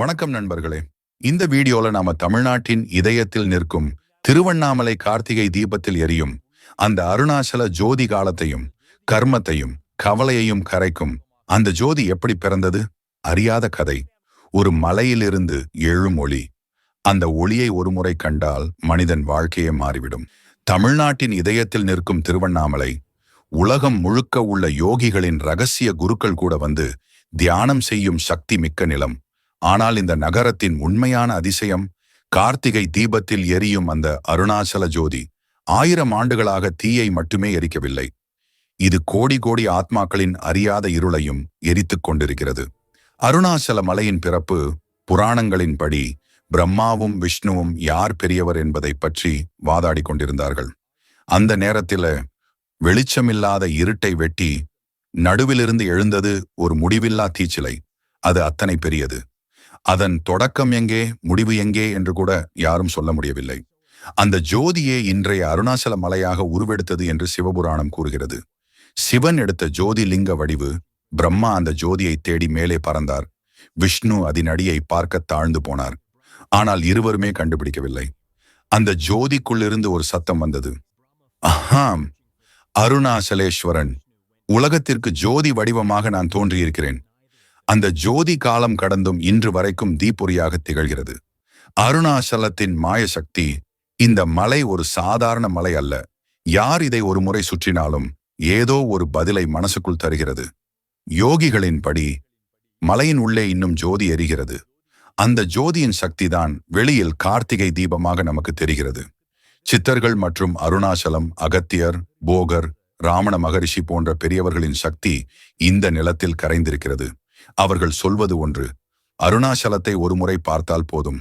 வணக்கம் நண்பர்களே. இந்த வீடியோல நாம தமிழ்நாட்டின் இதயத்தில் நிற்கும் திருவண்ணாமலை கார்த்திகை தீபத்தில் எரியும் அந்த அருணாச்சல ஜோதி காலத்தையும் கர்மத்தையும் கவலையையும் கரைக்கும் அந்த ஜோதி எப்படி பிறந்தது? அறியாத கதை. ஒரு மலையிலிருந்து எழும் ஒளி. அந்த ஒளியை ஒருமுறை கண்டால் மனிதன் வாழ்க்கையே மாறிவிடும். தமிழ்நாட்டின் இதயத்தில் நிற்கும் திருவண்ணாமலை உலகம் முழுக்க உள்ள யோகிகளின் ரகசிய குருக்கள் கூட வந்து தியானம் செய்யும் சக்தி மிக்க நிலம். ஆனால் இந்த நகரத்தின் உண்மையான அதிசயம் கார்த்திகை தீபத்தில் எரியும் அந்த அருணாச்சல ஜோதி ஆயிரம் ஆண்டுகளாக தீயை மட்டுமே எரிக்கவில்லை. இது கோடி கோடி ஆத்மாக்களின் அறியாத இருளையும் எரித்துக் கொண்டிருக்கிறது. அருணாச்சல மலையின் பிறப்பு புராணங்களின்படி பிரம்மாவும் விஷ்ணுவும் யார் பெரியவர் என்பதை பற்றி வாதாடி கொண்டிருந்தார்கள். அந்த நேரத்தில் வெளிச்சமில்லாத இருட்டை வெட்டி நடுவிலிருந்து எழுந்தது ஒரு முடிவில்லா தீச்சிலை. அது அத்தனை பெரியது. அதன் தொடக்கம் எங்கே முடிவு எங்கே என்று கூட யாரும் சொல்ல முடியவில்லை. அந்த ஜோதியே இன்றைய அருணாச்சல மலையாக உருவெடுத்தது என்று சிவபுராணம் கூறுகிறது. சிவன் எடுத்த ஜோதி லிங்க வடிவு பிரம்மா அந்த ஜோதியை தேடி மேலே பறந்தார். விஷ்ணு அதன் அடியை பார்க்க தாழ்ந்து போனார். ஆனால் இருவருமே கண்டுபிடிக்கவில்லை. அந்த ஜோதிக்குள்ளிருந்து ஒரு சத்தம் வந்தது. அஹாம் அருணாசலேஸ்வரன் உலகத்திற்கு ஜோதி வடிவமாக நான் தோன்றியிருக்கிறேன். அந்த ஜோதி காலம் கடந்தும் இன்று வரைக்கும் தீப்பொறியாக திகழ்கிறது. அருணாச்சலத்தின் மாயசக்தி இந்த மலை ஒரு சாதாரண மலை அல்ல. யார் இதை ஒரு முறை சுற்றினாலும் ஏதோ ஒரு பதிலை மனசுக்குள் தருகிறது. யோகிகளின் படி மலையின் உள்ளே இன்னும் ஜோதி எரிகிறது. அந்த ஜோதியின் சக்திதான் வெளியில் கார்த்திகை தீபமாக நமக்கு தெரிகிறது. சித்தர்கள் மற்றும் அருணாச்சலம் அகத்தியர் போகர் ராமண மகரிஷி போன்ற பெரியவர்களின் சக்தி இந்த நிலத்தில் கரைந்திருக்கிறது. அவர்கள் சொல்வது ஒன்று அருணாச்சலத்தை ஒருமுறை பார்த்தால் போதும்.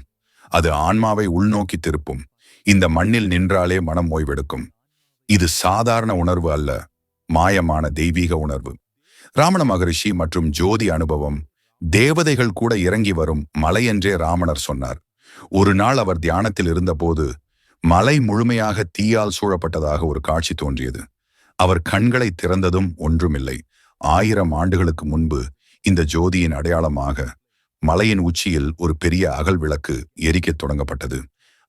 அது ஆன்மாவை உள்நோக்கி திருப்பும். இந்த மண்ணில் நின்றாலே மனம் ஓய்வெடுக்கும். இது சாதாரண உணர்வு அல்ல மாயமான தெய்வீக உணர்வு. ராமண மகரிஷி மற்றும் ஜோதி அனுபவம் தேவதைகள் கூட இறங்கி வரும் மலை என்றே ராமணர் சொன்னார். ஒரு நாள் அவர் தியானத்தில் இருந்தபோது மலை முழுமையாக தீயால் சூழப்பட்டதாக ஒரு காட்சி தோன்றியது. அவர் கண்களை திறந்ததும் ஒன்றுமில்லை. ஆயிரம் ஆண்டுகளுக்கு முன்பு இந்த ஜோதியின் அடையாளமாக மலையின் உச்சியில் ஒரு பெரிய அகல் விளக்கு எரிக்கத் தொடங்கப்பட்டது.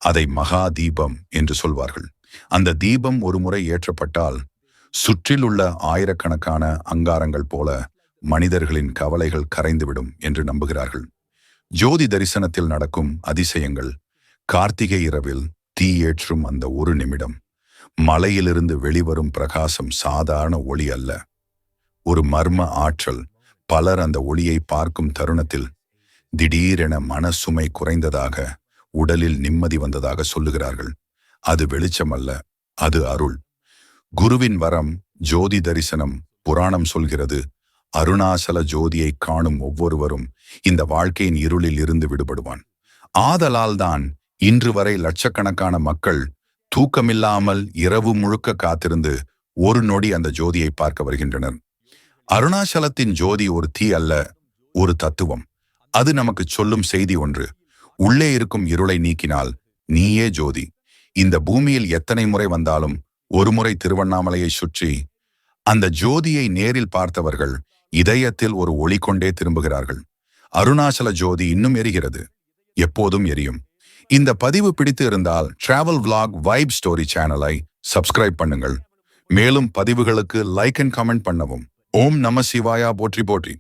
அதை மகா தீபம் என்று சொல்வார்கள். அந்த தீபம் ஒரு முறை ஏற்றப்பட்டால் சுற்றிலுள்ள ஆயிரக்கணக்கான அங்காரங்கள் போல மனிதர்களின் கவலைகள் கரைந்துவிடும் என்று நம்புகிறார்கள். ஜோதி தரிசனத்தில் நடக்கும் அதிசயங்கள் கார்த்திகை இரவில் தீயேற்றும் அந்த ஒரு நிமிடம். மலையிலிருந்து வெளிவரும் பிரகாசம் சாதாரண ஒளி அல்ல. ஒரு மர்ம ஆற்றல் பலர் அந்த ஒளியை பார்க்கும் தருணத்தில் திடீரென மனசுமை குறைந்ததாக உடலில் நிம்மதி வந்ததாக சொல்லுகிறார்கள். அது வெளிச்சமல்ல அது அருள். குருவின் வரம் ஜோதி தரிசனம் புராணம் சொல்கிறது. அருணாசல ஜோதியை காணும் ஒவ்வொருவரும் இந்த வாழ்க்கையின் இருளில் இருந்து விடுபடுவான். ஆதலால் தான் இன்று வரை லட்சக்கணக்கான மக்கள் தூக்கமில்லாமல் இரவு முழுக்க காத்திருந்து ஒரு நொடி அந்த ஜோதியை பார்க்க வருகின்றனர். அருணாச்சலத்தின் ஜோதி ஒரு தீ அல்ல ஒரு தத்துவம். அது நமக்கு சொல்லும் செய்தி ஒன்று. உள்ளே இருக்கும் இருளை நீக்கினால் நீயே ஜோதி. இந்த பூமியில் எத்தனை முறை வந்தாலும் ஒரு முறை திருவண்ணாமலையை சுற்றி அந்த ஜோதியை நேரில் பார்த்தவர்கள் இதயத்தில் ஒரு ஒளி கொண்டே திரும்புகிறார்கள். அருணாச்சல ஜோதி இன்னும் எரிகிறது. எப்போதும் எரியும். இந்த பதிவு பிடித்து இருந்தால் டிராவல் விளாக் வைப் ஸ்டோரி சேனலை சப்ஸ்கிரைப் பண்ணுங்கள். மேலும் பதிவுகளுக்கு லைக் அண்ட் கமெண்ட் பண்ணவும். ஓம் நம சிவாயா போற்றி போற்றி.